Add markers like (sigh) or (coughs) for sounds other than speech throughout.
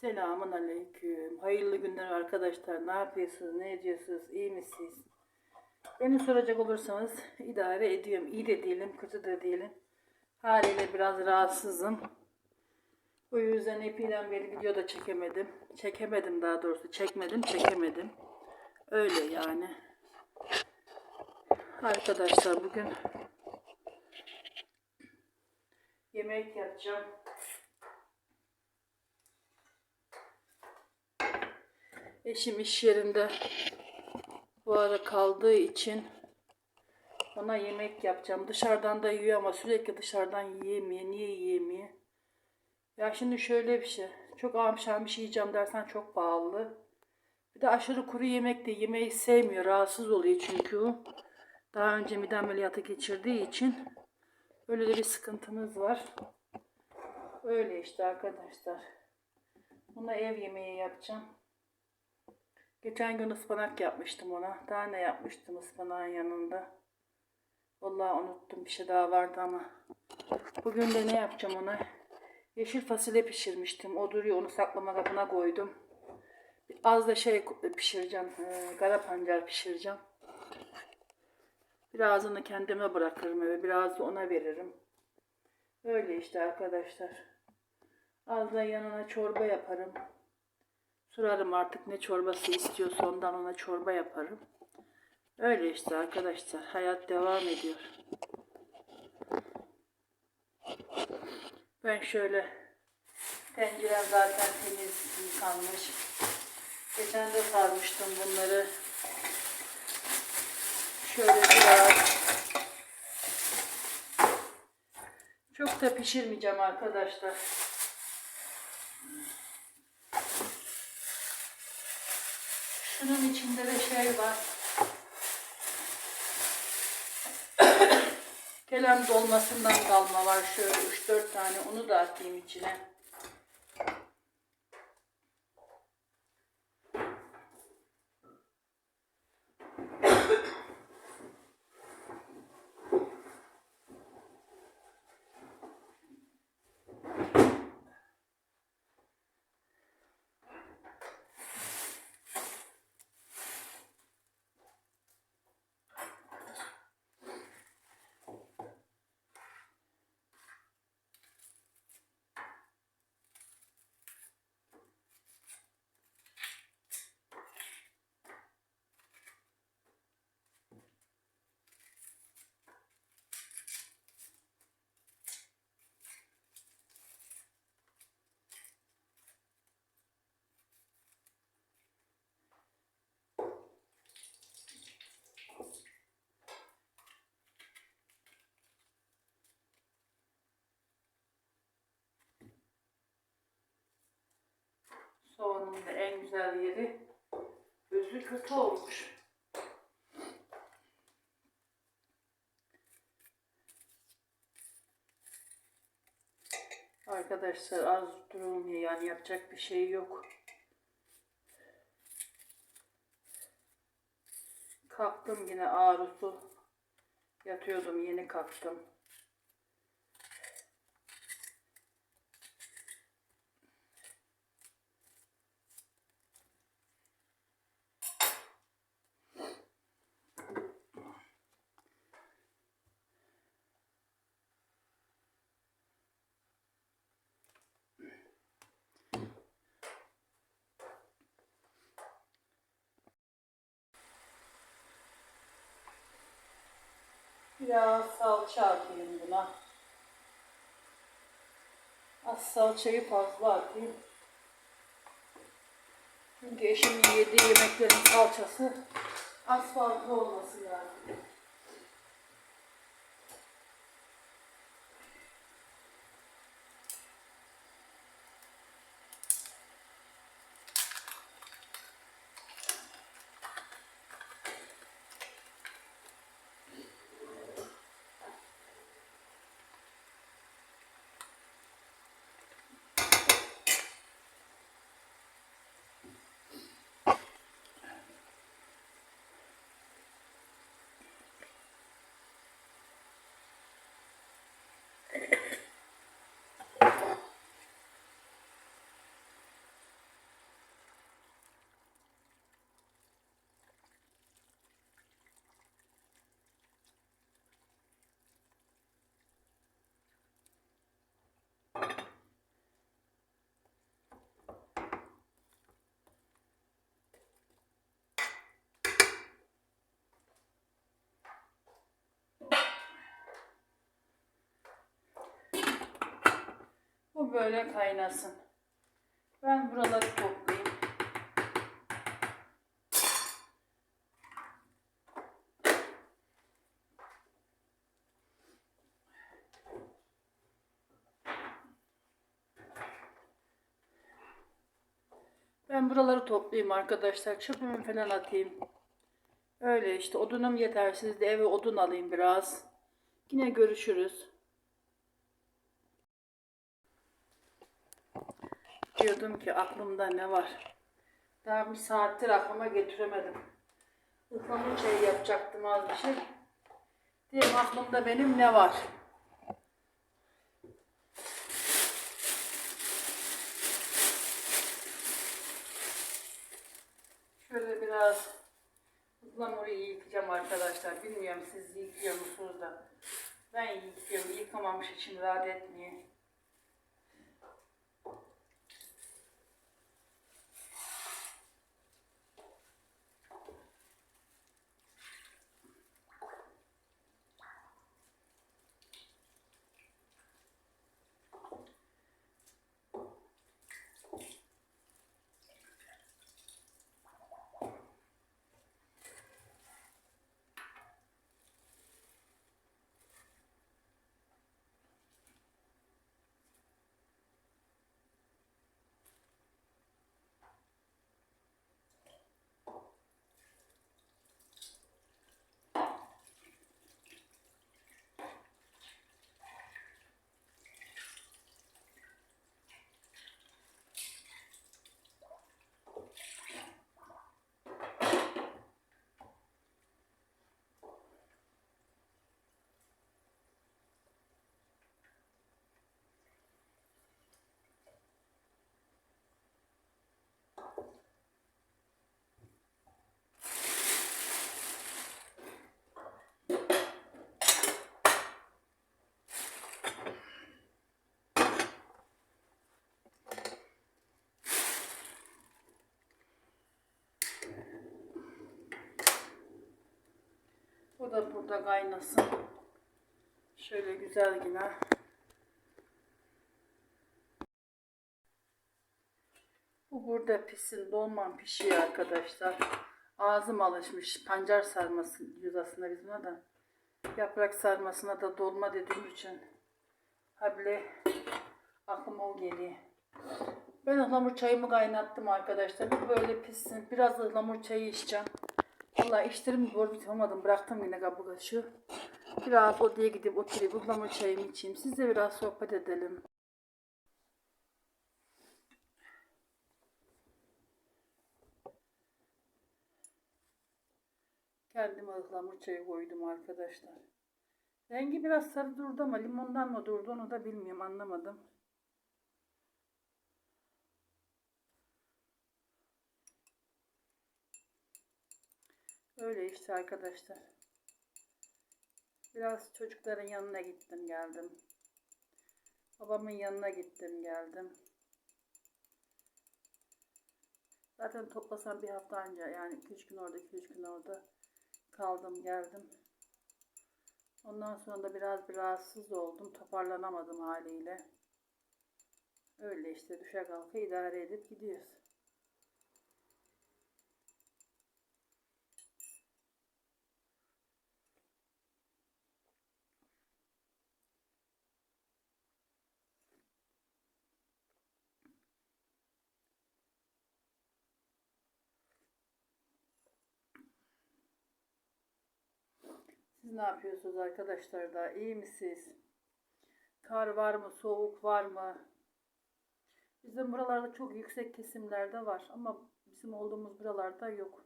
Selamun aleyküm. Hayırlı günler arkadaşlar. Ne yapıyorsunuz? Ne ediyorsunuz? İyi misiniz? Beni soracak olursanız idare ediyorum. İyi de değilim, kötü de değilim. Haliyle biraz rahatsızım. O yüzden epeyden beri video da çekemedim. Çekemedim daha doğrusu. Çekmedim, çekemedim. Öyle yani. Arkadaşlar bugün yemek yapacağım. Eşim iş yerinde bu ara kaldığı için ona yemek yapacağım. Dışarıdan da yiyor ama sürekli dışarıdan yiyemiyor. Niye yiyemiyor? Ya şimdi şöyle bir şey. Çok amşan bir şey yiyeceğim dersen çok pahalı. Bir de aşırı kuru yemek de yemeyi sevmiyor. Rahatsız oluyor çünkü o. Daha önce mide ameliyatı geçirdiği için öyle de bir sıkıntımız var. Öyle işte arkadaşlar. Buna ev yemeği yapacağım. Geçen gün ıspanak yapmıştım ona. Daha ne yapmıştım ıspanağın yanında. Vallahi unuttum bir şey daha vardı ama. Bugün de ne yapacağım ona? Yeşil fasulye pişirmiştim. O duruyor onu saklama kabına koydum. Az da şey pişireceğim. E, kara pancar pişireceğim. Birazını kendime bırakırım eve. Biraz da ona veririm. Öyle işte arkadaşlar. Az da yanına çorba yaparım. Sorarım artık ne çorbası istiyorsa ondan ona çorba yaparım. Öyle işte arkadaşlar. Hayat devam ediyor. Ben şöyle tencerem zaten temiz yıkanmış. Geçen de sarmıştım bunları. Şöyle biraz çok da pişirmeyeceğim arkadaşlar. Şunun içinde de şey var. (coughs) Kelem dolmasından kalma var şöyle 3-4 tane onu da atayım içine. Soğanın da en güzel yeri özü kötü olmuş. Arkadaşlar az durulmuyor yani yapacak bir şey yok. Kalktım yine ağrısı. Yatıyordum yeni kalktım. Biraz salça atayım buna. Az salçayı fazla atayım. Çünkü eşimin yediği yemeklerin salçası az fazla olması lazım. Bu böyle kaynasın. Ben buraları toplayayım. Ben buraları toplayayım arkadaşlar. Çöpümü falan atayım. Öyle işte odunum yetersiz de eve odun alayım biraz. Yine görüşürüz. Diyordum ki aklımda ne var? Daha bir saattir aklıma getiremedim. Ihlamur çayı yapacaktım az bir şey. Diyelim aklımda benim ne var? Şöyle biraz ıhlamuru yıkayacağım arkadaşlar. Bilmiyorum siz yıkıyor musunuz da. Ben yıkıyorum. Yıkamamış için rahat etmiyor. Bu da burada kaynasın. Şöyle güzel yine. Bu burada pişsin. Dolman pişiyor arkadaşlar. Ağzım alışmış. Pancar sarması diyoruz aslında biz buna da. Yaprak sarmasına da dolma dediğim için. Habire aklıma o geliyor. Ben ıhlamur çayımı kaynattım arkadaşlar. Bu böyle pişsin. Biraz ıhlamur çayı içeceğim. Vallahi işlerim zor bitmedim. Bıraktım yine kabı kaşığı. Biraz odaya gidip oturayım. Ihlamur çayımı içeyim. Sizle biraz sohbet edelim. Kendime ıhlamur çayı koydum arkadaşlar. Rengi biraz sarı durdu ama limondan mı durdu onu da bilmiyorum anlamadım. Öyle işte arkadaşlar. Biraz çocukların yanına gittim geldim. Babamın yanına gittim geldim. Zaten toplasam bir hafta önce yani 2-3 gün orada 2-3 gün orada kaldım geldim. Ondan sonra da biraz bir rahatsız oldum. Toparlanamadım haliyle. Öyle işte düşe kalka idare edip gidiyoruz. Siz ne yapıyorsunuz arkadaşlar da? İyi misiniz? Kar var mı? Soğuk var mı? Bizim buralarda çok yüksek kesimlerde var ama bizim olduğumuz buralarda yok.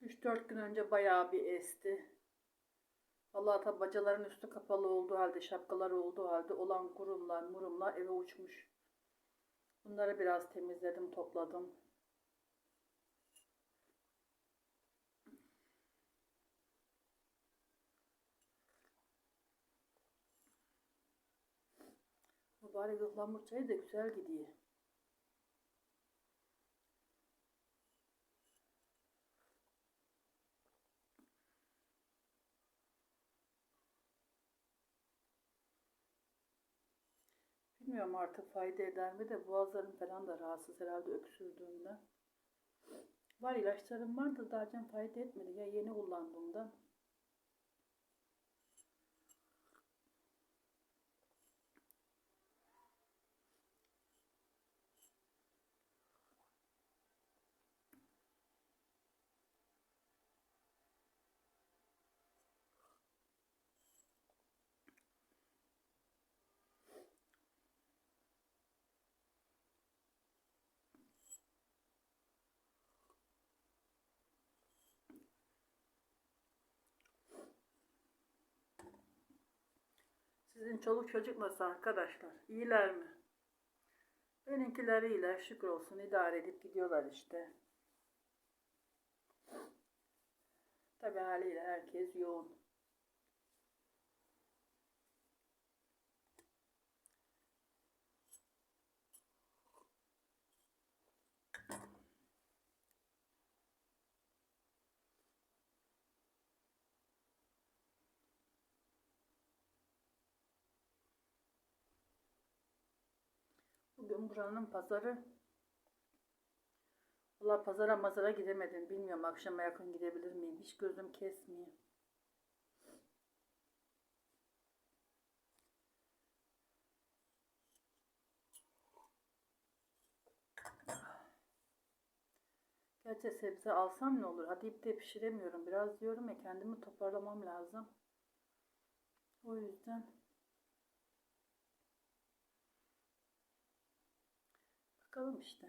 Üç dört gün önce bayağı bir esti. Allah tabi bacaların üstü kapalı olduğu halde, şapkalar olduğu halde olan kurumlar, murumlar eve uçmuş. Bunları biraz temizledim, topladım. Mübarek ıhlamur çayı da güzel gidiyor. Bilmiyorum artık fayda eder mi de boğazlarım falan da rahatsız herhalde öksürdüğümden. Var ilaçlarım var da daha fayda etmedi ya yeni kullandığımdan. Sizin çoluk çocuk nasıl arkadaşlar? İyiler mi? Benimkiler iyiler şükür olsun idare edip gidiyorlar işte. Tabi haliyle herkes yoğun. Bugün buranın pazarı. Valla pazara mazara gidemedim. Bilmiyorum akşama yakın gidebilir miyim? Hiç gözüm kesmiyor. Gerçi sebze alsam ne olur? Hadi ipte pişiremiyorum. Biraz diyorum ya kendimi toparlamam lazım. O yüzden bakalım işte.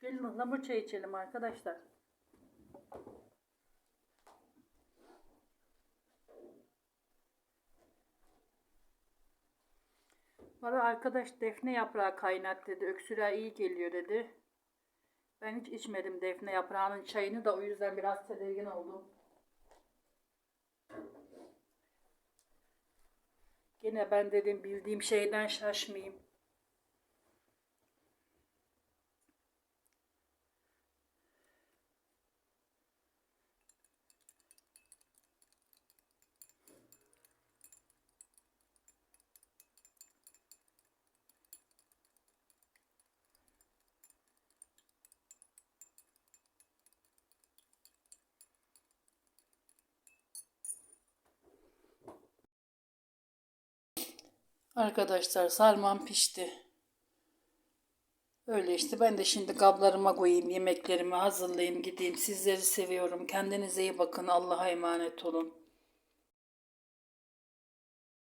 Gelin ıhlamur çay içelim arkadaşlar. Bana arkadaş defne yaprağı kaynat dedi. Öksürüğe iyi geliyor dedi. Ben hiç içmedim defne yaprağının çayını da o yüzden biraz tedirgin oldum. Gene ben dedim bildiğim şeyden şaşmayayım. Arkadaşlar sarmam pişti. Öyle işte ben de şimdi kablarıma koyayım yemeklerimi hazırlayayım gideyim. Sizleri seviyorum. Kendinize iyi bakın. Allah'a emanet olun.